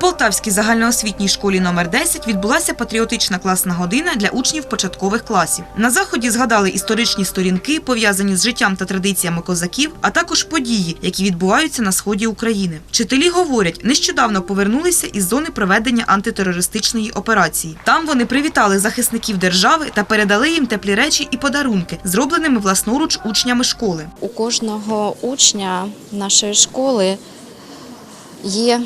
Полтавській загальноосвітній школі номер 10 відбулася патріотична класна година для учнів початкових класів. На заході згадали історичні сторінки, пов'язані з життям та традиціями козаків, а також події, які відбуваються на сході України. Вчителі говорять, нещодавно повернулися із зони проведення антитерористичної операції. Там вони привітали захисників держави та передали їм теплі речі і подарунки, зробленими власноруч учнями школи. У кожного учня нашої школи є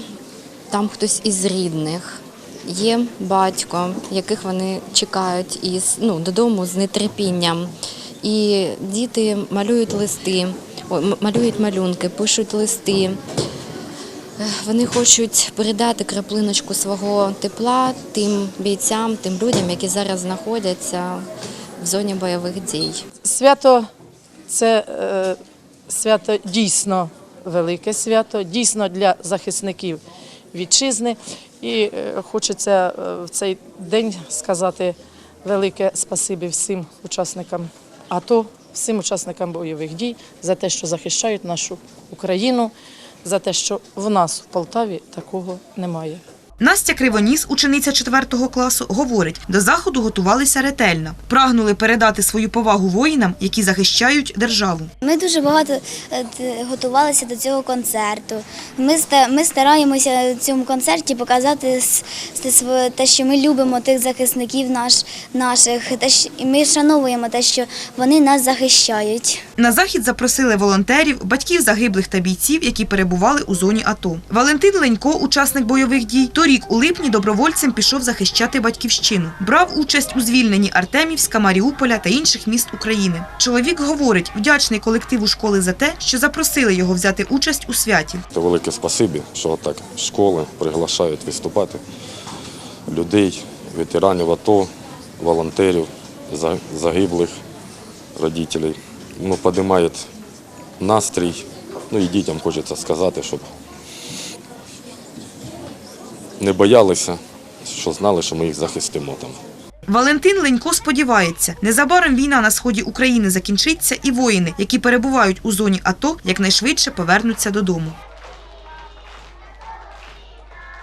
там хтось із рідних, є батько, яких вони чекають із ну, додому з нетерпінням. І діти малюють листи, малюють малюнки, пишуть листи. Вони хочуть передати краплиночку свого тепла тим бійцям, тим людям, які зараз знаходяться в зоні бойових дій. Свято це е, свято дійсно велике свято, дійсно для захисників вітчизни. І е, хочеться е, в цей день сказати велике спасибі всім учасникам АТО, всім учасникам бойових дій за те, що захищають нашу Україну, за те, що в нас в Полтаві такого немає. Настя Кривоніс, учениця 4 класу, говорить, до заходу готувалися ретельно. Прагнули передати свою повагу воїнам, які захищають державу. Ми дуже багато е, готувалися до цього концерту. Ми, ми стараємося в цьому концерті показати те, що ми любимо тих захисників наш, наших, і ми шановуємо те, що вони нас захищають. На захід запросили волонтерів, батьків загиблих та бійців, які перебували у зоні АТО. Валентин Ленько, учасник бойових дій, торік у липні добровольцем пішов захищати батьківщину. Брав участь у звільненні Артемівська, Маріуполя та інших міст України. Чоловік говорить, вдячний колективу школи за те, що запросили його взяти участь у святі. Це велике спасибі, що так школи приглашають виступати людей, ветеранів АТО, волонтерів, загиблих родителей. Ну, піднімає настрій. Ну і дітям хочеться сказати, щоб не боялися, що знали, що ми їх захистимо там. Валентин Ленько сподівається, незабаром війна на сході України закінчиться, і воїни, які перебувають у зоні АТО, якнайшвидше повернуться додому.